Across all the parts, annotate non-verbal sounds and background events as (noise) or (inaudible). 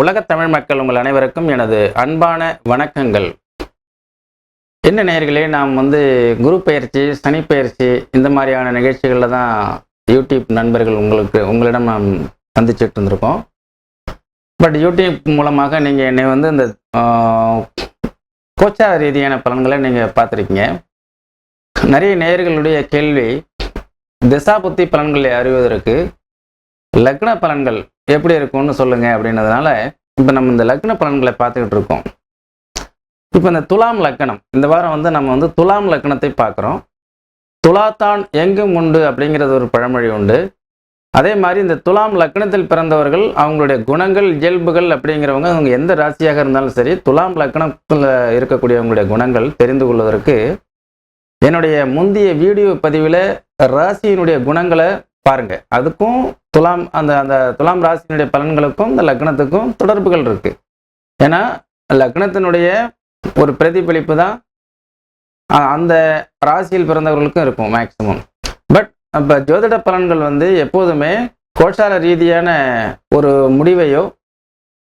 உலகத் தமிழ் மக்கள் உங்கள் அனைவருக்கும் எனது அன்பான வணக்கங்கள். என்ன நேயர்களே நாம் வந்து குரு பயிற்சி சனி பயிற்சி இந்த மாதிரியான நிகழ்ச்சிகளில் தான் யூடியூப் நண்பர்கள் உங்களுக்கு உங்களிடம் நாம் சந்திச்சுட்டு இருந்திருக்கோம். பட் யூடியூப் மூலமாக நீங்கள் என்னை வந்து இந்த கோச்சார ரீதியான பலன்களை நீங்கள் பார்த்துருக்கீங்க. நிறைய நேயர்களுடைய கேள்வி திசா புத்தி பலன்களை அறிவதற்கு லக்ன பலன்கள் எப்படி இருக்கும்னு சொல்லுங்க அப்படின்றதுனால இப்போ நம்ம இந்த லக்ன பலன்களை பார்த்துக்கிட்டு இருக்கோம். இப்போ இந்த துலாம் லக்கணம் இந்த வாரம் வந்து நம்ம வந்து துலாம் லக்கணத்தை பார்க்குறோம். துலாத்தான் எங்கும் உண்டு அப்படிங்கிறது ஒரு பழமொழி உண்டு. அதே மாதிரி இந்த துலாம் லக்கணத்தில் பிறந்தவர்கள் அவங்களுடைய குணங்கள் இயல்புகள் அப்படிங்கிறவங்க அவங்க எந்த ராசியாக இருந்தாலும் சரி துலாம் லக்கணத்தில் இருக்கக்கூடியவங்களுடைய குணங்கள் தெரிந்து கொள்வதற்கு என்னுடைய முந்தைய வீடியோ பதிவில் ராசியினுடைய குணங்களை பாருங்கள் அதுக்கும் துலாம் அந்த அந்த துலாம் ராசியினுடைய பலன்களுக்கும் இந்த லக்னத்துக்கும் தொடர்புகள் இருக்கு. ஏன்னா லக்னத்தினுடைய ஒரு பிரதிபலிப்பு தான் அந்த ராசியில் பிறந்தவர்களுக்கும் இருக்கும் மேக்சிமம் பட் இப்போ ஜோதிட பலன்கள் வந்து எப்போதுமே கோஷார ரீதியான ஒரு முடிவையோ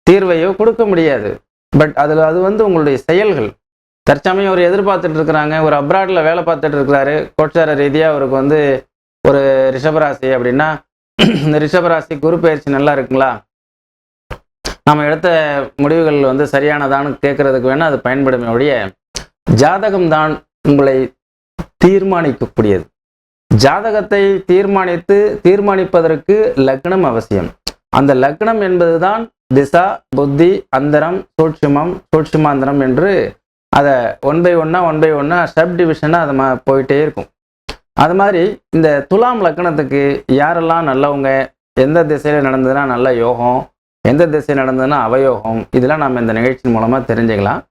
தீர்வையோ கொடுக்க முடியாது. பட் அதில் அது வந்து உங்களுடைய செயல்கள். தற்சமயம் ஒரு எதிர்பார்த்துட்டு இருக்கிறாங்க ஒரு அப்ராடில் வேலை பார்த்துட்டு இருக்கிறாரு கோட்சார ரீதியாக அவருக்கு வந்து ஒரு ரிஷபராசி அப்படின்னா (clears throat) இந்த ரிஷபராசி குரு பயிற்சி நல்லா இருக்குங்களா? நம்ம எடுத்த முடிவுகள் வந்து சரியானதான்னு கேட்கறதுக்கு வேணால் அது பயன்படுமே ஒழிய ஜாதகம் தான் உங்களை தீர்மானிக்கக்கூடியது. ஜாதகத்தை தீர்மானித்து தீர்மானிப்பதற்கு லக்னம் அவசியம். அந்த லக்னம் என்பதுதான் திசா புத்தி அந்தரம் சூட்சுமம் சூட்சுமாந்தரம் என்று அதை ஒன் பை ஒன்னா ஒன் பை ஒன்னா சப் டிவிஷனாக அது மா போயிட்டே இருக்கும். அது மாதிரி இந்த துலாம் லக்னத்துக்கு யாரெல்லாம் நல்லவங்க எந்த திசையில் நடந்ததுன்னா நல்ல யோகம் எந்த திசை நடந்ததுன்னா அவயோகம் இதெல்லாம் நம்ம இந்த நிகழ்ச்சியின் மூலமாக தெரிஞ்சுக்கலாம்.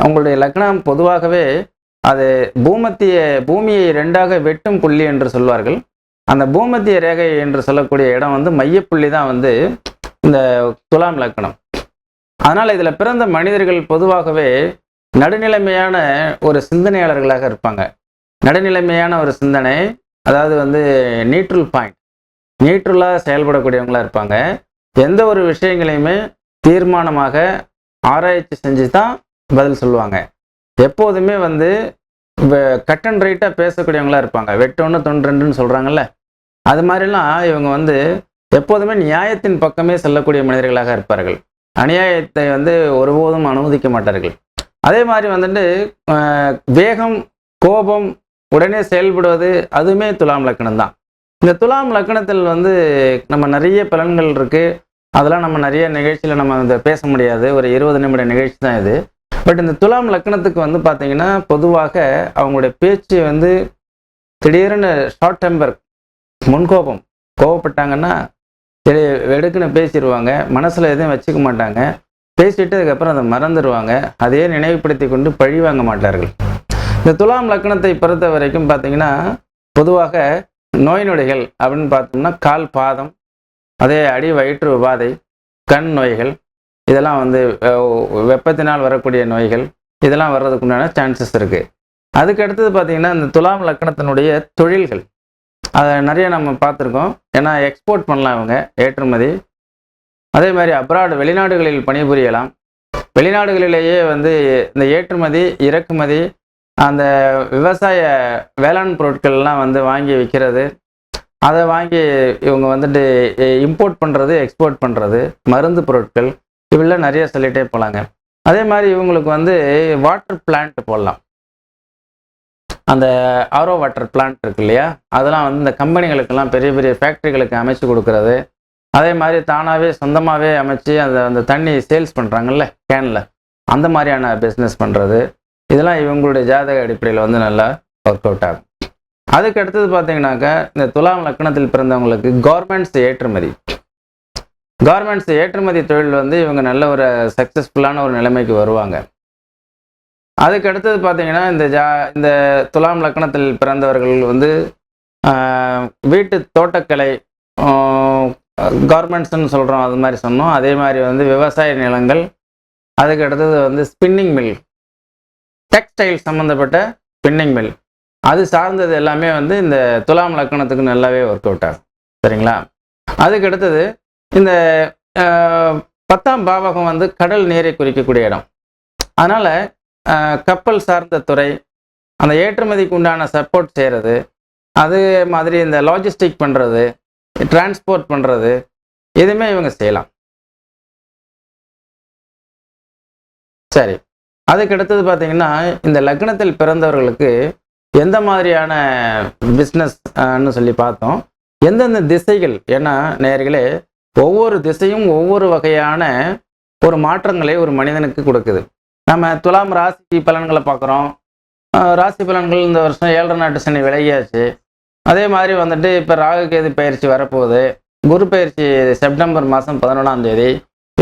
அவங்களுடைய லக்னம் பொதுவாகவே அது பூமத்திய பூமியை ரெண்டாக வெட்டும் புள்ளி என்று சொல்வார்கள். அந்த பூமத்திய ரேகை என்று சொல்லக்கூடிய இடம் வந்து மையப்புள்ளி தான் வந்து இந்த துலாம் லக்னம் அதனால் இதில் பிறந்த மனிதர்கள் பொதுவாகவே நடுநிலைமையான ஒரு சிந்தனையாளர்களாக இருப்பாங்க. நடுநிலைமையான ஒரு சிந்தனை அதாவது வந்து நியூட்ரல் பாயிண்ட் நியூட்ரலாக செயல்படக்கூடியவங்களாக இருப்பாங்க. எந்த ஒரு விஷயங்களையுமே தீர்மானமாக ஆராய்ச்சி செஞ்சு தான் பதில் சொல்லுவாங்க. எப்போதுமே வந்து கட் அண்ட் ரைட்டாக பேசக்கூடியவங்களா இருப்பாங்க. வெட்டொன்று தொன்று சொல்கிறாங்கல்ல அது மாதிரிலாம் இவங்க வந்து எப்போதுமே நியாயத்தின் பக்கமே செல்லக்கூடிய மனிதர்களாக இருப்பார்கள். அநியாயத்தை வந்து ஒருபோதும் அனுமதிக்க மாட்டார்கள். அதே மாதிரி வந்துட்டு வேகம் கோபம் உடனே செயல்படுவது அதுவுமே துலாம் லக்கணம் தான் இந்த துலாம் லக்கணத்தில் வந்து நம்ம நிறைய பலன்கள் இருக்கு. அதெல்லாம் நம்ம நிறைய நிகழ்ச்சியில் நம்ம இந்த பேச முடியாது. ஒரு இருபது நிமிட நிகழ்ச்சி தான் இது. பட் இந்த துலாம் லக்கணத்துக்கு வந்து பார்த்தீங்கன்னா பொதுவாக அவங்களுடைய பேச்சு வந்து திடீர்னு ஷார்ட் டெம்பர் முன்கோபம் கோவப்பட்டாங்கன்னா சரி வெடுக்குன்னு பேசிடுவாங்க மனசில் எதுவும் வச்சுக்க மாட்டாங்க. பேசிட்டு அதுக்கப்புறம் அதை மறந்துடுவாங்க அதையே நினைவுபடுத்தி கொண்டு பழி வாங்க மாட்டார்கள். இந்த துலாம் லக்னத்தை பொறுத்த வரைக்கும் பார்த்தீங்கன்னா பொதுவாக நோய் நொடிகள் அப்படின்னு பார்த்தோம்னா கால் பாதம் அதே அடி வயிற்று உபாதை கண் நோய்கள் இதெல்லாம் வந்து வெப்பத்தினால் வரக்கூடிய நோய்கள் இதெல்லாம் வர்றதுக்கு உண்டான சான்சஸ் இருக்குது அதுக்கு அடுத்தது பார்த்தீங்கன்னா இந்த துலாம் லக்னத்தினுடைய தொழில்கள். அதை நிறைய நம்ம பார்த்துருக்கோம். ஏன்னா எக்ஸ்போர்ட் பண்ணலாம் அவங்க ஏற்றுமதி. அதே மாதிரி அப்ராடு வெளிநாடுகளில் பணிபுரியலாம். வெளிநாடுகளிலேயே வந்து இந்த ஏற்றுமதி இறக்குமதி அந்த விவசாய வேளாண் பொருட்கள்லாம் வந்து வாங்கி விற்கிறது அதை வாங்கி இவங்க வந்துட்டு இம்போர்ட் பண்ணுறது எக்ஸ்போர்ட் பண்ணுறது மருந்து பொருட்கள் இவெல்லாம் நிறைய சொல்லிகிட்டே போகலாங்க அதே மாதிரி இவங்களுக்கு வந்து வாட்டர் பிளான்ட் போடலாம். அந்த ஆரோ வாட்டர் பிளான்ட் இருக்கு இல்லையா? அதெல்லாம் வந்து இந்த கம்பெனிகளுக்கெல்லாம் பெரிய பெரிய ஃபேக்ட்ரிகளுக்கு அமைச்சு கொடுக்கறது. அதே மாதிரி தானாகவே சொந்தமாகவே அமைச்சு அந்த அந்த தண்ணி சேல்ஸ் பண்ணுறாங்கல்ல கேனில் அந்த மாதிரியான பிஸ்னஸ் பண்ணுறது இதெல்லாம் இவங்களுடைய ஜாதக அடிப்படையில் வந்து நல்லா ஒர்க் அவுட் ஆகும். அதுக்கு அடுத்தது பார்த்தீங்கன்னாக்கா இந்த துலாம் லக்னத்தில் பிறந்தவங்களுக்கு கவர்மெண்ட்ஸ் ஏற்றுமதி. கார்மெண்ட்ஸ் ஏற்றுமதி தொழில் வந்து இவங்க நல்ல ஒரு சக்ஸஸ்ஃபுல்லான ஒரு நிலைமைக்கு வருவாங்க. அதுக்கு அடுத்தது பார்த்தீங்கன்னா இந்த ஜா இந்த துலாம் லக்னத்தில் பிறந்தவர்கள் வந்து வீட்டு தோட்டக்கலை கார்மெண்ட்ஸ்னு சொல்கிறோம் அது மாதிரி சொன்னோம். அதே மாதிரி வந்து விவசாய நிலங்கள் அதுக்கு அடுத்தது வந்து ஸ்பின்னிங் மில் டெக்ஸ்டைல் சம்மந்தப்பட்ட பின்னிங் மில். அது சார்ந்தது எல்லாமே வந்து இந்த துலாம் லக்கணத்துக்கு நல்லாவே ஒர்க் அவுட் ஆகும் சரிங்களா? அதுக்கு அடுத்தது இந்த பத்தாம் பாவகம் வந்து கடல் நீரை குறிக்கக்கூடிய இடம். அதனால் கப்பல் சார்ந்த துறை அந்த ஏற்றுமதிக்கு உண்டான சப்போர்ட் செய்கிறது அது மாதிரி இந்த லாஜிஸ்டிக் பண்ணுறது டிரான்ஸ்போர்ட் பண்ணுறது எதுவுமே இவங்க செய்யலாம். சரி. அதுக்கு அடுத்தது பார்த்தீங்கன்னா இந்த லக்னத்தில் பிறந்தவர்களுக்கு எந்த மாதிரியான பிஸ்னஸ்ன்னு சொல்லி பார்த்தோம். எந்தெந்த திசைகள் ஏன்னா நேர்களே ஒவ்வொரு திசையும் ஒவ்வொரு வகையான ஒரு மாற்றங்களை ஒரு மனிதனுக்கு கொடுக்குது. நம்ம துலாம் ராசி பலன்களை பார்க்குறோம். ராசி பலன்கள் இந்த வருஷம் ஏழரை நாட்டு சனி விலகியாச்சு. அதே மாதிரி வந்துட்டு இப்போ ராகுகேது பயிற்சி வரப்போகுது. குரு பயிற்சி செப்டம்பர் மாதம் பதினொன்றாம் தேதி.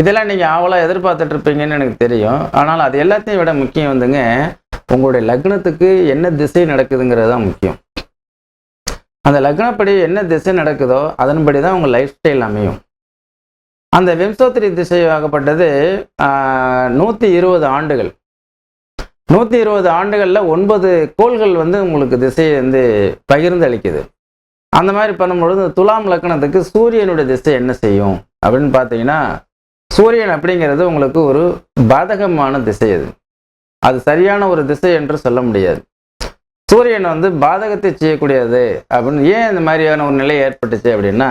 இதெல்லாம் நீங்கள் ஆவலாக எதிர்பார்த்துட்டு இருப்பீங்கன்னு எனக்கு தெரியும். ஆனால் அது எல்லாத்தையும் விட முக்கியம் வந்துங்க உங்களுடைய லக்னத்துக்கு என்ன திசை நடக்குதுங்கிறது தான் முக்கியம். அந்த லக்னப்படி என்ன திசை நடக்குதோ அதன்படி தான் உங்கள் லைஃப் ஸ்டைல் அமையும். அந்த விம்சோத்திரி திசையாகப்பட்டது நூற்றி இருபது ஆண்டுகள். நூற்றி இருபது ஆண்டுகளில் ஒன்பது கோள்கள் வந்து உங்களுக்கு திசையை வந்து பகிர்ந்து அளிக்குது. அந்த மாதிரி பண்ணும்பொழுது துலாம் லக்னத்துக்கு சூரியனுடைய திசை என்ன செய்யும் அப்படின்னு பார்த்தீங்கன்னா சூரியன் அப்படிங்கிறது உங்களுக்கு ஒரு பாதகமான திசை அது. அது சரியான ஒரு திசை என்று சொல்ல முடியாது. சூரியன் வந்து பாதகத்தை செய்யக்கூடியது அப்படின்னு ஏன் இந்த மாதிரியான ஒரு நிலை ஏற்பட்டுச்சு அப்படின்னா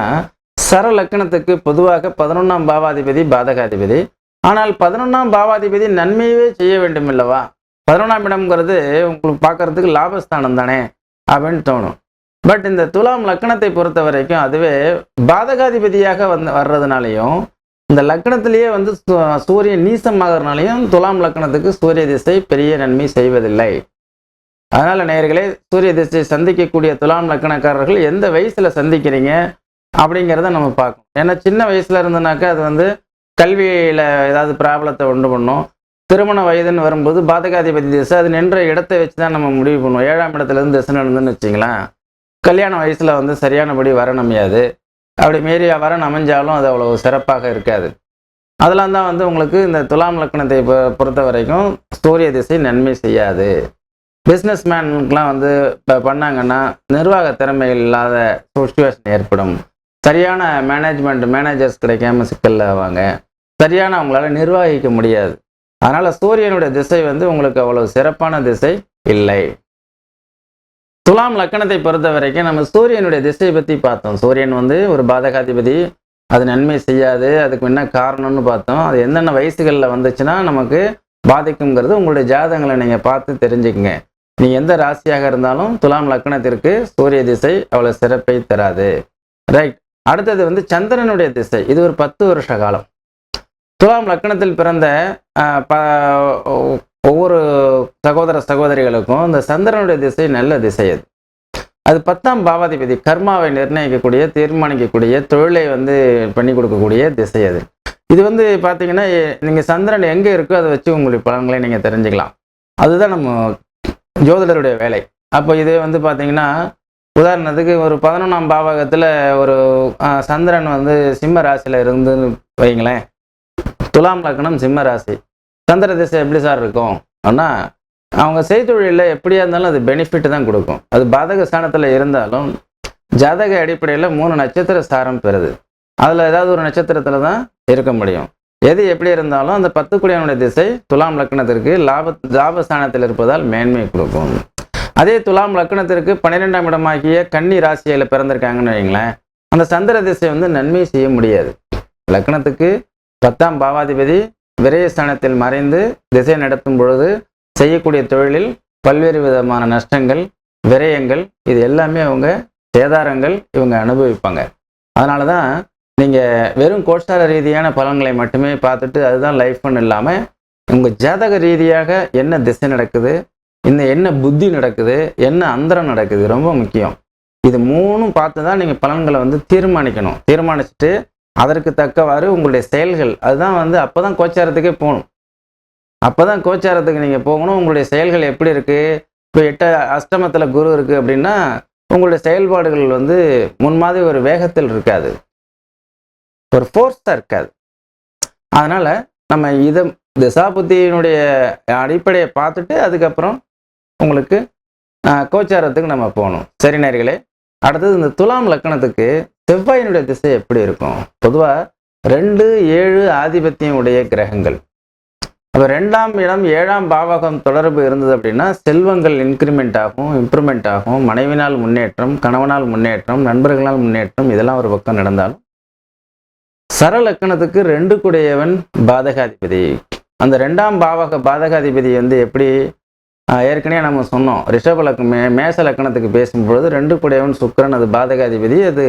சர லக்கணத்துக்கு பொதுவாக பதினொன்றாம் பாவாதிபதி பாதகாதிபதி. ஆனால் பதினொன்றாம் பாவாதிபதி நன்மையவே செய்ய வேண்டும் இல்லவா பதினொன்றாம் இடம்ங்கிறது உங்களுக்கு பார்க்கறதுக்கு லாபஸ்தானம் தானே அப்படின்னு தோணும். பட் இந்த துலாம் லக்கணத்தை பொறுத்த வரைக்கும் அதுவே பாதகாதிபதியாக வந்து வர்றதுனாலையும் இந்த லக்கணத்திலேயே வந்து சூ- சூரியன் நீசமாகறனாலையும் துலாம் லக்கணத்துக்கு சூரிய திசை பெரிய நன்மை செய்வதில்லை. அதனால் நேர்களே சூரிய திசை சந்திக்கக்கூடிய துலாம் லக்கணக்காரர்கள் எந்த வயசில் சந்திக்கிறீங்க அப்படிங்கிறத நம்ம பார்க்கணும். ஏன்னா சின்ன வயசில் இருந்தனாக்கா அது வந்து கல்வியில் ஏதாவது ப்ராப்ளத்தை உண்டு பண்ணும். திருமண வயதுன்னு வரும்போது பாதகாதிபதி திசை அது நின்ற இடத்தை வச்சு தான் நம்ம முடிவு பண்ணுவோம். ஏழாம் இடத்துலேருந்து திசை நடந்துன்னு வச்சிங்களேன். கல்யாண வயசில் வந்து சரியானபடி வர அமையாது அப்படி மீறி வரன் அமைஞ்சாலும் அது அவ்வளோ சிறப்பாக இருக்காது. அதெல்லாம் தான் வந்து உங்களுக்கு இந்த துலாம் லக்கணத்தை பொ- பொறுத்த வரைக்கும் சூரிய திசை நன்மை செய்யாது. பிஸ்னஸ் மேனுக்கெலாம் வந்து இப்போ பண்ணாங்கன்னா நிர்வாக திறமைகள் இல்லாத சுச்சுவேஷன் ஏற்படும். சரியான மேனேஜ்மெண்ட் மேனேஜர்ஸ் கிடைக்காம சிக்கல் ஆவாங்க. சரியான அவங்களால நிர்வகிக்க முடியாது. அதனால் சூரியனுடைய திசை வந்து உங்களுக்கு அவ்வளவு சிறப்பான திசை இல்லை. துலாம் லக்கணத்தை பொறுத்த வரைக்கும் நம்ம சூரியனுடைய திசையை பற்றி பார்த்தோம். சூரியன் வந்து ஒரு பாதகாதிபதி. அது நன்மை செய்யாது. அதுக்கு என்ன காரணம்னு பார்த்தோம். அது என்னென்ன வயசுகளில் வந்துச்சுன்னா நமக்கு பாதிக்குங்கிறது உங்களுடைய ஜாதகங்களை நீங்கள் பார்த்து தெரிஞ்சுக்கங்க. நீ எந்த ராசியாக இருந்தாலும் துலாம் லக்கணத்திற்கு சூரிய திசை அவ்வளோ சிறப்பை தராது. ரைட் அடுத்தது வந்து சந்திரனுடைய திசை. இது ஒரு பத்து வருஷ காலம். துலாம் லக்கணத்தில் பிறந்த ப- ஒவ்வொரு சகோதர சகோதரிகளுக்கும் இந்த சந்திரனுடைய திசை நல்ல திசை அது. அது பத்தாம் பாவாதிபதி கர்மாவை நிர்ணயிக்கக்கூடிய தீர்மானிக்கக்கூடிய தொழிலை வந்து பண்ணி கொடுக்கக்கூடிய திசை அது. இது வந்து பார்த்தீங்கன்னா நீங்கள் சந்திரன் எங்கே இருக்கோ அதை வச்சு உங்களுடைய பலன்களை நீங்கள் தெரிஞ்சுக்கலாம். அதுதான் நம்ம ஜோதிடருடைய வேலை. அப்போ இதே வந்து பார்த்தீங்கன்னா உதாரணத்துக்கு ஒரு பதினொன்றாம் பாவகத்தில் ஒரு சந்திரன் வந்து சிம்ம ராசியில் இருந்துன்னு வைங்களேன். துலாம் லக்னம் சிம்ம ராசி. சந்திர திசை எப்படி சார் இருக்கும்? ஆனால் அவங்க செய்தொழிலில் எப்படியா இருந்தாலும் அது பெனிஃபிட் தான் கொடுக்கும். அது பாதக ஸ்தானத்தில் இருந்தாலும் ஜாதக அடிப்படையில் மூணு நட்சத்திர சாரம் பெறுது. அதில் ஏதாவது ஒரு நட்சத்திரத்தில் தான் இருக்க முடியும். எது எப்படி இருந்தாலும் அந்த பத்து குடியானுடைய திசை துலாம் லக்னத்திற்கு லாப லாபஸ்தானத்தில் இருப்பதால் மேன்மை கொடுக்கும். அதே துலாம் லக்னத்திற்கு பன்னிரெண்டாம் இடமாகிய கன்னி ராசியில் பிறந்திருக்காங்கன்னு வைங்களேன் அந்த சந்திர திசை வந்து நன்மை செய்ய முடியாது. லக்னத்துக்கு பத்தாம் பாவாதிபதி விரயஸ்தானத்தில் மறைந்து திசை நடத்தும் பொழுது செய்யக்கூடிய தொழிலில் பல்வேறு விதமான நஷ்டங்கள் விரயங்கள் இது எல்லாமே அவங்க சேதாரங்கள் இவங்க அனுபவிப்பாங்க. அதனால தான் நீங்கள் வெறும் கோட்சார ரீதியான பலன்களை மட்டுமே பார்த்துட்டு அதுதான் லைஃப்னு இல்லாமல் உங்கள் ஜாதக ரீதியாக என்ன திசை நடக்குது இந்த என்ன புத்தி நடக்குது என்ன அந்தரம் நடக்குது ரொம்ப முக்கியம். இது மூணும் பார்த்து தான் நீங்கள் பலன்களை வந்து தீர்மானிக்கணும். தீர்மானிச்சுட்டு அதற்கு தக்கவாறு உங்களுடைய செயல்கள். அதுதான் வந்து அப்போ தான் கோச்சாரத்துக்கே போகணும். அப்போ தான் கோச்சாரத்துக்கு நீங்கள் போகணும். உங்களுடைய செயல்கள் எப்படி இருக்குது இப்போ எட்ட அஷ்டமத்தில் குரு இருக்குது அப்படின்னா உங்களுடைய செயல்பாடுகள் வந்து முன்மாதிரி ஒரு வேகத்தில் இருக்காது. ஒரு ஃபோர்ஸாக இருக்காது. அதனால் நம்ம இதை திசாபுத்தியினுடைய அடிப்படையை பார்த்துட்டு அதுக்கப்புறம் உங்களுக்கு கோச்சாரத்துக்கு நம்ம போகணும். சரி நேர்களே அடுத்தது இந்த துலாம் லக்கணத்துக்கு செவ்வாயினுடைய திசை எப்படி இருக்கும்? பொதுவாக ரெண்டு ஏழு ஆதிபத்தியம் உடைய கிரகங்கள். அப்போ ரெண்டாம் இடம் ஏழாம் பாவகம் தொடர்பு இருந்தது அப்படின்னா செல்வங்கள் இன்க்ரிமெண்ட் ஆகும் இம்ப்ரூவ்மெண்ட் ஆகும். மனைவினால் முன்னேற்றம் கணவனால் முன்னேற்றம் நண்பர்களால் முன்னேற்றம் இதெல்லாம் ஒரு பக்கம் நடந்தாலும் சரலக்கணத்துக்கு ரெண்டு குடையவன் பாதகாதிபதி. அந்த ரெண்டாம் பாவக பாதகாதிபதி வந்து எப்படி ஏற்கனவே நம்ம சொன்னோம். ரிஷப லக்கம் மே மேச லக்கணத்துக்கு பேசும்பொழுது ரெண்டு குடையவன் சுக்கிரன் அது பாதகாதிபதி. அது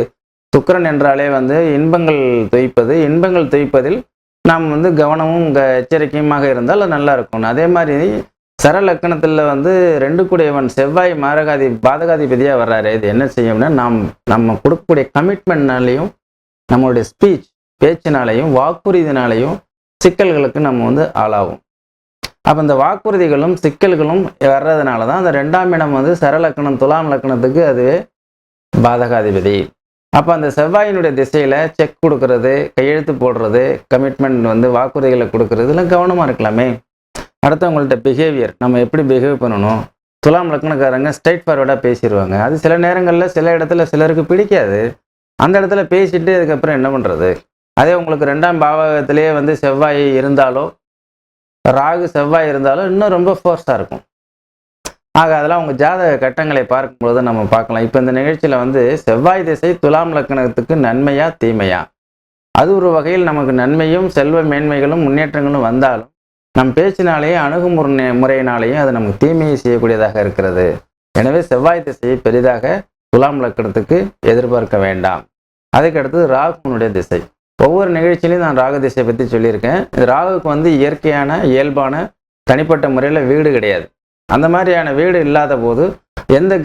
சுக்கரன் என்றாலே வந்து இன்பங்கள் துய்ப்பது. இன்பங்கள் துய்ப்பதில் நாம் வந்து கவனமும் எச்சரிக்கையுமாக இருந்தால் அது நல்லா இருக்கும். அதே மாதிரி சரலக்கணத்தில் வந்து ரெண்டு கூடையவன் செவ்வாய் மாரகாதி பாதகாதிபதியாக வர்றாரு. இது என்ன செய்யும்னா நாம் நம்ம கொடுக்கக்கூடிய கமிட்மெண்ட்னாலையும் நம்மளுடைய ஸ்பீச் பேச்சினாலையும் வாக்குறுதினாலையும் சிக்கல்களுக்கு நம்ம வந்து ஆளாகும் அப்போ இந்த வாக்குறுதிகளும் சிக்கல்களும் வர்றதுனால தான் அந்த ரெண்டாம் இடம் வந்து சரலக்கணம் துலாம் லக்கணத்துக்கு அது பாதகாதிபதி. அப்போ அந்த செவ்வாயினுடைய திசையில் செக் கொடுக்கறது கையெழுத்து போடுறது கமிட்மெண்ட் வந்து வாக்குறுதிகளை கொடுக்கறது இதெல்லாம் கவனமாக இருக்கலாமே. அடுத்தவங்கள்ட்ட பிஹேவியர் நம்ம எப்படி பிஹேவ் பண்ணணும்? துலாம் லக்னக்காரங்க ஸ்ட்ரைட் ஃபார்வர்டாக பேசிடுவாங்க அது சில நேரங்களில் சில இடத்துல சிலருக்கு பிடிக்காது. அந்த இடத்துல பேசிட்டு அதுக்கப்புறம் என்ன பண்ணுறது அதே உங்களுக்கு ரெண்டாம் பாவகத்திலேயே வந்து செவ்வாய் இருந்தாலோ ராகு செவ்வாய் இருந்தாலும் இன்னும் ரொம்ப ஃபோர்ஸாக இருக்கும். ஆக அதெல்லாம் உங்கள் ஜாதக கட்டங்களை பார்க்கும்பொழுது நம்ம பார்க்கலாம். இப்போ இந்த நிகழ்ச்சியில் வந்து செவ்வாய் திசை துலாம் லக்கணத்துக்கு நன்மையா தீமையா? அது ஒரு வகையில் நமக்கு நன்மையும் செல்வ மேன்மைகளும் முன்னேற்றங்களும் வந்தாலும் நம் பேச்சினாலேயே அணுகுமுறை முறையினாலேயும் அது நமக்கு தீமையை செய்யக்கூடியதாக இருக்கிறது. எனவே செவ்வாய் திசையை பெரிதாக துலாம் லக்கணத்துக்கு எதிர்பார்க்க வேண்டாம். அதுக்கடுத்து ராகுனுடைய திசை. ஒவ்வொரு நிகழ்ச்சியிலையும் நான் ராகு திசையை பற்றி சொல்லியிருக்கேன். இந்த ராகுவுக்கு வந்து இயற்கையான இயல்பான தனிப்பட்ட முறையில் வீடு கிடையாது. அந்த மாதிரியான வீடு இல்லாத போது எந்த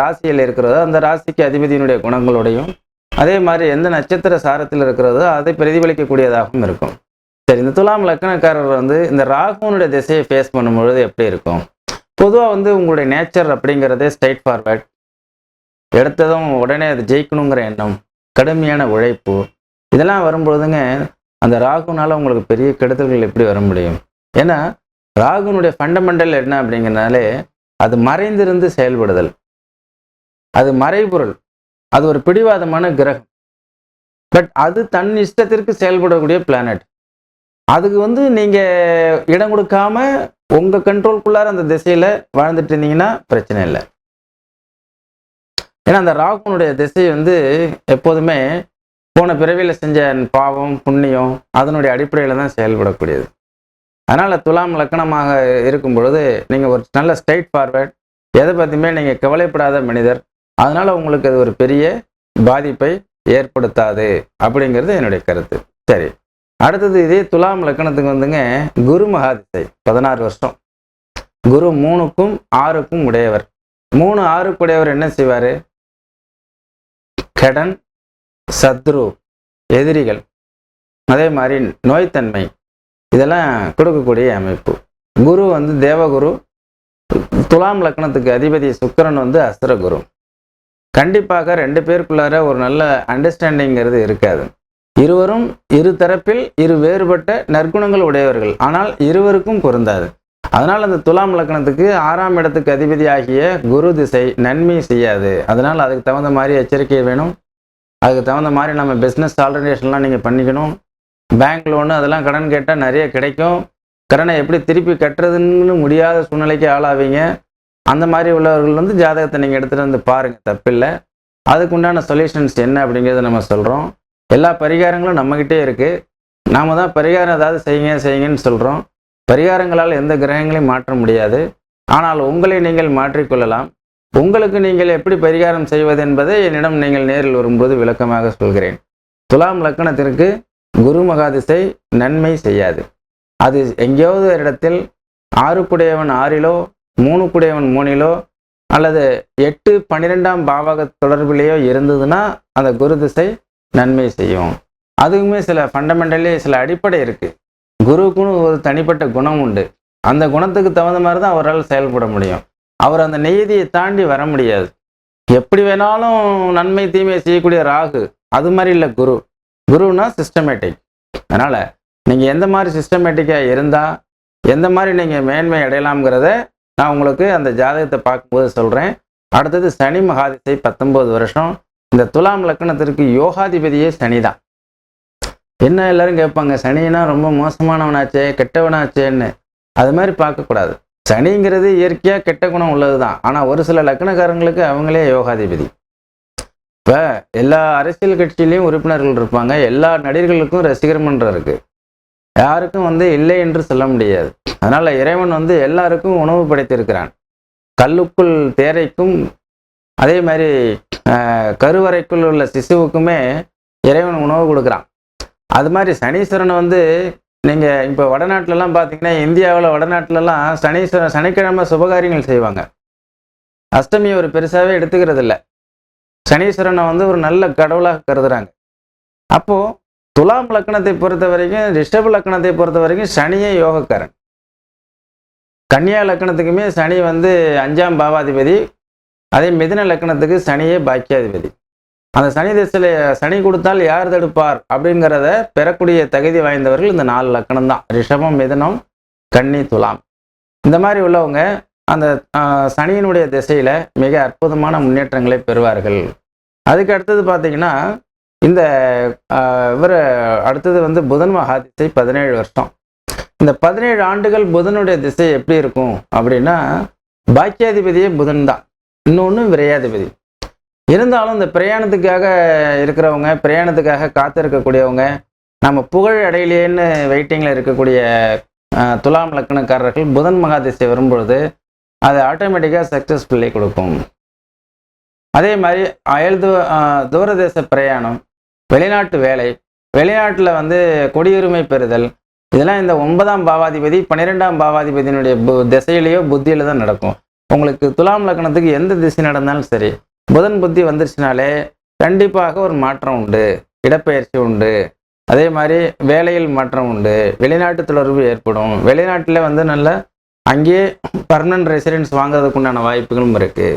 ராசியில் இருக்கிறதோ அந்த ராசிக்கு அதிபதியினுடைய குணங்களோடையும் அதே மாதிரி எந்த நட்சத்திர சாரத்தில் இருக்கிறதோ அதை பிரதிபலிக்கக்கூடியதாகவும் இருக்கும். சரி இந்த துலாம் லக்னக்காரர் வந்து இந்த ராகுனுடைய திசையை ஃபேஸ் பண்ணும்பொழுது எப்படி இருக்கும்? பொதுவாக வந்து உங்களுடைய நேச்சர் அப்படிங்கிறதே ஸ்ட்ரைட் ஃபார்வேர்ட் எடுத்ததும் உடனே அது ஜெயிக்கணுங்கிற எண்ணம் கடுமையான உழைப்பு இதெல்லாம் வரும்பொழுதுங்க அந்த ராகுனால உங்களுக்கு பெரிய கெடுதல்கள் எப்படி வர முடியும்? ஏன்னா ராகுனுடைய ஃபண்டமெண்டல் என்ன அப்படிங்கிறனாலே அது மறைந்திருந்து செயல்படுதல். அது மறைபொருள். அது ஒரு பிடிவாதமான கிரகம். பட் அது தன் இஷ்டத்திற்கு செயல்படக்கூடிய பிளானட் அதுக்கு வந்து நீங்கள் இடம் கொடுக்காம உங்கள் கண்ட்ரோல்குள்ளார அந்த திசையில் வாழ்ந்துட்டு இருந்தீங்கன்னா பிரச்சனை இல்லை. ஏன்னா அந்த ராகுனுடைய திசை வந்து எப்போதுமே போன பிறவியில் செஞ்ச பாவம் புண்ணியம் அதனுடைய அடிப்படையில் தான் செயல்படக்கூடியது. அதனால் துலாம் லக்கணமாக இருக்கும் பொழுது நீங்கள் ஒரு நல்ல ஸ்ட்ரைட் ஃபார்வேர்ட் எதை பற்றியுமே நீங்கள் கவலைப்படாத மனிதர். அதனால் உங்களுக்கு அது ஒரு பெரிய பாதிப்பை ஏற்படுத்தாது அப்படிங்கிறது என்னுடைய கருத்து. சரி அடுத்தது இதே துலாம் லக்கணத்துக்கு வந்துங்க குரு மகாதிசை பதினாறு வருஷம். குரு மூணுக்கும் ஆறுக்கும் உடையவர். மூணு ஆறுக்கு உடையவர் என்ன செய்வார்? கடன் சத்ரு எதிரிகள் அதே மாதிரி நோய்த்தன்மை இதெல்லாம் கொடுக்கக்கூடிய அமைப்பு. குரு வந்து தேவகுரு துலாம் லக்னத்துக்கு அதிபதி சுக்கரன் வந்து அஸ்திரகுரு கண்டிப்பாக ரெண்டு பேருக்குள்ளார ஒரு நல்ல அண்டர்ஸ்டாண்டிங்கிறது இருக்காது. இருவரும் இரு தரப்பில் இரு வேறுபட்ட நற்குணங்கள் உடையவர்கள். ஆனால் இருவருக்கும் பொருந்தாது. அதனால் அந்த துலாம் லக்னத்துக்கு ஆறாம் இடத்துக்கு அதிபதி ஆகிய குரு திசை நன்மை செய்யாது. அதனால் அதுக்கு தகுந்த மாதிரி எச்சரிக்கை வேணும். அதுக்கு தகுந்த மாதிரி நம்ம பிஸ்னஸ் ஆல்டர்னேஷன்லாம் நீங்கள் பண்ணிக்கணும். பேங்க் லோனு அதெல்லாம் கடன் கேட்டால் நிறைய கிடைக்கும். கடனை எப்படி திருப்பி கட்டுறதுன்னு முடியாத சூழ்நிலைக்கு ஆளாவீங்க. அந்த மாதிரி உள்ளவர்கள் வந்து ஜாதகத்தை நீங்கள் எடுத்துகிட்டு வந்து பாருங்கள் தப்பில்லை. அதுக்குண்டான சொல்யூஷன்ஸ் என்ன அப்படிங்கிறத நம்ம சொல்கிறோம் எல்லா பரிகாரங்களும் நம்மக்கிட்டே இருக்குது நாம் தான் பரிகாரம் ஏதாவது செய்யுங்க செய்யுங்கன்னு சொல்கிறோம் பரிகாரங்களால் எந்த கிரகங்களையும் மாற்ற முடியாது. ஆனால் உங்களை நீங்கள் மாற்றிக்கொள்ளலாம். உங்களுக்கு நீங்கள் எப்படி பரிகாரம் செய்வது என்பதை என்னிடம் நீங்கள் நேரில் வரும்போது விளக்கமாக சொல்கிறேன். துலாம் லக்கணத்திற்கு குரு மகாதிசை நன்மை செய்யாது. அது எங்கேயாவது ஒரு இடத்தில் ஆறுக்குடையவன் ஆறிலோ மூணுக்குடையவன் மூணிலோ அல்லது எட்டு பன்னிரெண்டாம் பாவக தொடர்பிலேயோ இருந்ததுன்னா அந்த குரு திசை நன்மை செய்யும். அதுக்குமே சில ஃபண்டமெண்டலி சில அடிப்படை இருக்குது குருவுக்குன்னு ஒரு தனிப்பட்ட குணம் உண்டு. அந்த குணத்துக்கு தகுந்த மாதிரி தான் அவரால் செயல்பட முடியும். அவர் அந்த நெய்தியை தாண்டி வர முடியாது. எப்படி வேணாலும் நன்மை தீமை செய்யக்கூடிய ராகு அது மாதிரி இல்லை குரு. குருனா சிஸ்டமேட்டிக் அதனால் நீங்கள் எந்த மாதிரி சிஸ்டமேட்டிக்காக இருந்தால் எந்த மாதிரி நீங்கள் மேன்மை அடையலாம்ங்கிறத நான் உங்களுக்கு அந்த ஜாதகத்தை பார்க்கும்போது சொல்கிறேன் அடுத்தது சனி மகாதிசை பத்தொம்போது வருஷம். இந்த துலாம் லக்கணத்திற்கு யோகாதிபதியே சனி தான். என்ன எல்லாரும் கேட்பாங்க சனினா ரொம்ப மோசமானவனாச்சே கெட்டவனாச்சேன்னு. அது மாதிரி பார்க்கக்கூடாது. சனிங்கிறது இயற்கையாக கெட்ட குணம் உள்ளது தான் ஆனால் ஒரு சில லக்னக்காரங்களுக்கு அவங்களே யோகாதிபதி. இப்போ எல்லா அரசியல் கட்சியிலையும் உறுப்பினர்கள் இருப்பாங்க. எல்லா நடிகர்களுக்கும் ரசிகர் மன்றம் யாருக்கும் வந்து இல்லை என்று சொல்ல முடியாது. அதனால் இறைவன் வந்து எல்லாருக்கும் உணவு படைத்திருக்கிறான். கல்லுக்குள் தேரைக்கும் அதே மாதிரி கருவறைக்குள் உள்ள சிசுவுக்குமே இறைவன் உணவு கொடுக்குறான். அது மாதிரி சனீஸ்வரன் வந்து நீங்கள் இப்போ வடநாட்டிலலாம் பார்த்தீங்கன்னா இந்தியாவில் வடநாட்டிலலாம் சனீஸ்வரன் சனிக்கிழமை சுபகாரியங்கள் செய்வாங்க. அஷ்டமியை ஒரு பெருசாகவே எடுத்துக்கிறது இல்லை சனீஸ்வரனை வந்து ஒரு நல்ல கடவுளாக கருதுறாங்க. அப்போது துலாம் லக்கணத்தை பொறுத்த வரைக்கும் ரிஷப லக்கணத்தை பொறுத்த வரைக்கும் சனியே யோகக்காரன். கன்னியா லக்கணத்துக்குமே சனி வந்து அஞ்சாம் பாவாதிபதி அதே மிதுன லக்கணத்துக்கு சனியே பாக்கியாதிபதி. அந்த சனி திசையில சனி கொடுத்தால் யார் தடுப்பார் அப்படிங்கிறத பெறக்கூடிய தகுதி வாய்ந்தவர்கள் இந்த நாலு லக்கணம் தான். ரிஷபம் மிதனம் கன்னி துலாம். இந்த மாதிரி உள்ளவங்க அந்த சனியினுடைய திசையில மிக அற்புதமான முன்னேற்றங்களை பெறுவார்கள். அதுக்கு அடுத்தது பார்த்தீங்கன்னா இந்த இவர் அடுத்தது வந்து புதன் மகா திசை பதினேழு வருஷம். இந்த பதினேழு ஆண்டுகள் புதனுடைய திசை எப்படி இருக்கும் அப்படின்னா பாக்கியாதிபதியே புதன் தான். இன்னொன்று விரையாதிபதி. இருந்தாலும் இந்த பிரயாணத்துக்காக இருக்கிறவங்க பிரயாணத்துக்காக காத்திருக்கக்கூடியவங்க நம்ம புகழ் அடையிலேன்னு வெயிட்டிங்கில் இருக்கக்கூடிய துலாம் லக்கணக்காரர்கள் புதன் மகா திசை வரும்பொழுது அது ஆட்டோமேட்டிக்காக சக்ஸஸ்ஃபுல்லி கொடுக்கும். அதே மாதிரி அயல் தூ தூரதேச பிரயாணம் வெளிநாட்டு வேலை வெளிநாட்டில் வந்து குடியுரிமை பெறுதல் இதெல்லாம் இந்த ஒன்பதாம் பாவாதிபதி பன்னிரெண்டாம் பாவாதிபதியினுடைய பு திசையிலேயோ புத்தியில தான் நடக்கும். உங்களுக்கு துலாம் லக்னத்துக்கு எந்த திசை நடந்தாலும் சரி புதன் புத்தி வந்துருச்சுனாலே கண்டிப்பாக ஒரு மாற்றம் உண்டு இடப்பெயர்ச்சி உண்டு. அதே மாதிரி வேலையில் மாற்றம் உண்டு வெளிநாட்டு தொடர்பு ஏற்படும். வெளிநாட்டில் வந்து நல்ல அங்கேயே பர்மனன்ட் ரெசிடென்ஸ் வாங்குறதுக்கு உண்டான வாய்ப்புகளும் இருக்கு.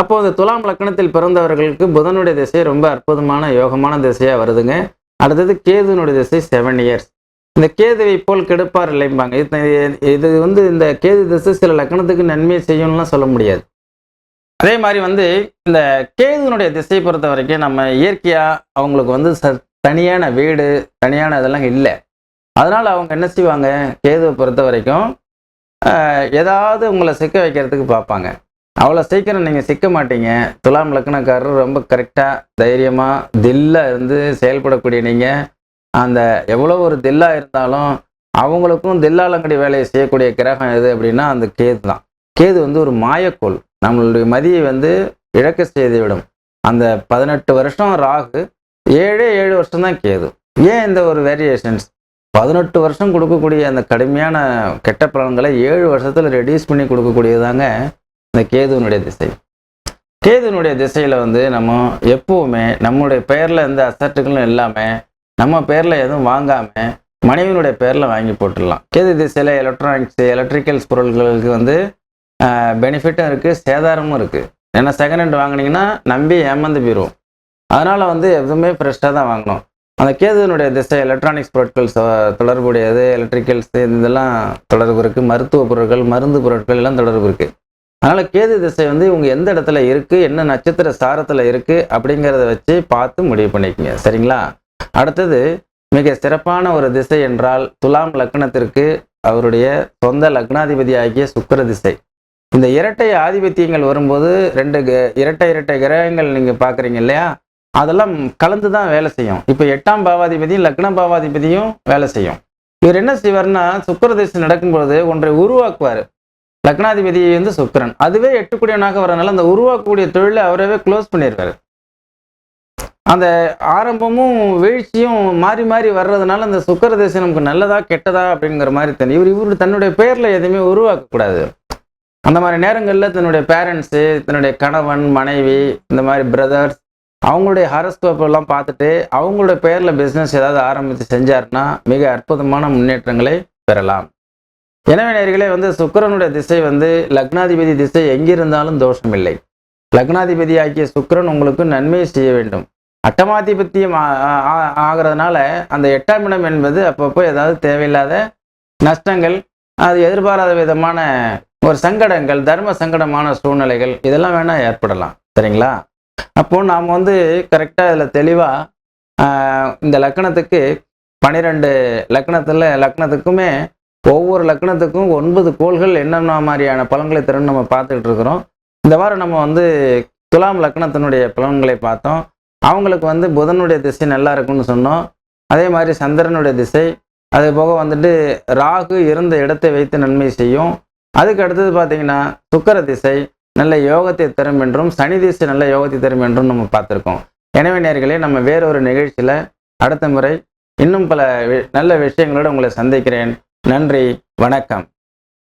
அப்போ இந்த துலாம் லக்னத்தில் பிறந்தவர்களுக்கு புதனுடைய திசை ரொம்ப அற்புதமான யோகமான திசையாக வருதுங்க. அடுத்தது கேதுனுடைய திசை செவன் இயர்ஸ் இந்த கேதுவை போல் கெடுப்பார் இல்லைம்பாங்க. இது இது வந்து இந்த கேது திசை சில லக்னத்துக்கு நன்மையை செய்யணும்லாம் சொல்ல முடியாது. அதே மாதிரி வந்து இந்த கேதுனுடைய திசையை பொறுத்த வரைக்கும் நம்ம இயற்கையாக அவங்களுக்கு வந்து ச தனியான வீடு தனியான இதெல்லாம் இல்லை. அதனால் அவங்க என்ன செய்வாங்க? கேதுவை பொறுத்த வரைக்கும் ஏதாவது உங்களை சிக்க வைக்கிறதுக்கு பார்ப்பாங்க. அவ்வளோ சீக்கிரம் நீங்கள் சிக்க மாட்டீங்க. துலாம் லக்னக்காரர் ரொம்ப கரெக்டாக தைரியமாக தில்லாக இருந்து செயல்படக்கூடிய நீங்கள் அந்த எவ்வளோ ஒரு தில்லாக இருந்தாலும் அவங்களுக்கும் தில்லாலங்கடி வேலையை செய்யக்கூடிய கிரகம் எது அப்படின்னா அந்த கேது தான். கேது வந்து ஒரு மாயக்கோள். நம்மளுடைய மதியை வந்து இழக்க செய்து விடும் அந்த பதினெட்டு வருஷம் ராகு ஏழே ஏழு வருஷம் தான் கேது. ஏன் இந்த ஒரு வேரியேஷன்ஸ் பதினெட்டு வருஷம் கொடுக்கக்கூடிய அந்த கடுமையான கெட்ட பலன்களை ஏழு வருஷத்தில் ரெடியூஸ் பண்ணி கொடுக்கக்கூடியதாங்க இந்த கேதுவனுடைய திசை. கேதுனுடைய திசையில் வந்து நம்ம எப்பவுமே நம்மளுடைய பெயரில் எந்த அசட்டுகளும் இல்லாமல் நம்ம பேரில் எதுவும் வாங்காமல் மனைவியினுடைய பேரில் வாங்கி போட்டுடலாம். கேது திசையில் எலக்ட்ரானிக்ஸ் எலக்ட்ரிக்கல்ஸ் பொருட்களுக்கு வந்து பெனிஃபிட்டும் இருக்குது சேதாரமும் இருக்குது ஏன்னா செகண்ட் ஹேண்ட் வாங்கினீங்கன்னா நம்பி ஏமாந்து போயிடும் அதனால் வந்து எதுவுமே ஃப்ரெஷ்ஷாக தான் வாங்கணும். அந்த கேதுனுடைய திசை எலக்ட்ரானிக்ஸ் பொருட்கள் சொ- தொடர்புடையது எலக்ட்ரிக்கல்ஸ் இதெல்லாம் தொடர்பு இருக்குது மருத்துவ பொருட்கள் மருந்து பொருட்கள் எல்லாம் தொடர்பு இருக்குது அதனால் கேது திசை வந்து இவங்க எந்த இடத்துல இருக்குது என்ன நட்சத்திர சாரத்தில் இருக்குது அப்படிங்கிறத வச்சு பார்த்து முடிவு பண்ணிக்கங்க. சரிங்களா? அடுத்தது மிக சிறப்பான ஒரு திசை என்றால் துலாம் லக்னத்திற்கு அவருடைய சொந்த லக்னாதிபதி ஆகிய சுக்கிர திசை. இந்த இரட்டை ஆதிபத்தியங்கள் வரும்போது ரெண்டு இரட்டை இரட்டை கிரகங்கள் நீங்கள் பார்க்குறீங்க இல்லையா? அதெல்லாம் கலந்து தான் வேலை செய்யும். இப்போ எட்டாம் பாவாதிபதியும் லக்ன பாவாதிபதியும் வேலை செய்யும். இவர் என்ன செய்வார்னா சுக்கிர நடக்கும்பொழுது நடக்கும்போது ஒன்றை உருவாக்குவார். லக்னாதிபதி வந்து சுக்கரன். அதுவே எட்டுக்குடியவனாக வரனால அந்த உருவாக்கக்கூடிய தொழிலை அவரவே க்ளோஸ் பண்ணிடுவார் அந்த ஆரம்பமும் வீழ்ச்சியும் மாறி மாறி வர்றதுனால அந்த சுக்கரதேசம் நமக்கு நல்லதா கெட்டதா அப்படிங்கிற மாதிரி தெரியும். இவர் இவர் தன்னுடைய பேரில் எதுவுமே உருவாக்கக்கூடாது. அந்த மாதிரி நேரங்களில் தன்னுடைய பேரண்ட்ஸு தன்னுடைய கணவன் மனைவி இந்த மாதிரி பிரதர்ஸ் அவங்களுடைய ஹாரஸ்கோப் எல்லாம் பார்த்துட்டு அவங்களுடைய பேரில் பிஸ்னஸ் ஏதாவது ஆரம்பித்து செஞ்சாருன்னா மிக அற்புதமான முன்னேற்றங்களை பெறலாம். எனவே நேர்களே வந்து சுக்கரனுடைய திசை வந்து லக்னாதிபதி திசை எங்கிருந்தாலும் தோஷம் இல்லை லக்னாதிபதி ஆகிய சுக்கிரன் உங்களுக்கு நன்மை செய்ய வேண்டும். அட்டமாதிபத்தியம் ஆ- ஆகிறதுனால அந்த எட்டாம் இடம் என்பது அப்பப்போ ஏதாவது தேவையில்லாத நஷ்டங்கள் அது எதிர்பாராத விதமான ஒரு சங்கடங்கள் தர்ம சங்கடமான சூழ்நிலைகள் இதெல்லாம் வேணால் ஏற்படலாம். சரிங்களா? அப்போ நாம் வந்து கரெக்டாக இதில் தெளிவாக இந்த லக்கணத்துக்கு பன்னிரெண்டு லக்கணத்தில் லக்கணத்துக்குமே ஒவ்வொரு லக்கணத்துக்கும் ஒன்பது கோள்கள் என்னென்ன மாதிரியான பலன்களை தரும்னு நம்ம பார்த்துக்கிட்டு இருக்கிறோம். இந்த வாரம் நம்ம வந்து துலாம் லக்கணத்தினுடைய பலன்களை பார்த்தோம். அவங்களுக்கு வந்து புதனுடைய திசை நல்லா இருக்குன்னு சொன்னோம். அதே மாதிரி சந்திரனுடைய திசை அது போக வந்துட்டு ராகு இருந்த இடத்தை வைத்து நன்மை செய்யும். அதுக்கு அடுத்தது பார்த்தீங்கன்னா சுக்கர திசை நல்ல யோகத்தை தரும் என்றும் சனி திசை நல்ல யோகத்தை தரும் என்றும் நம்ம பார்த்துருக்கோம். எனவே நேர்களே நம்ம வேறொரு நிகழ்ச்சியில் அடுத்த முறை இன்னும் பல வி- நல்ல விஷயங்களோடு உங்களை சந்திக்கிறேன். நன்றி வணக்கம்.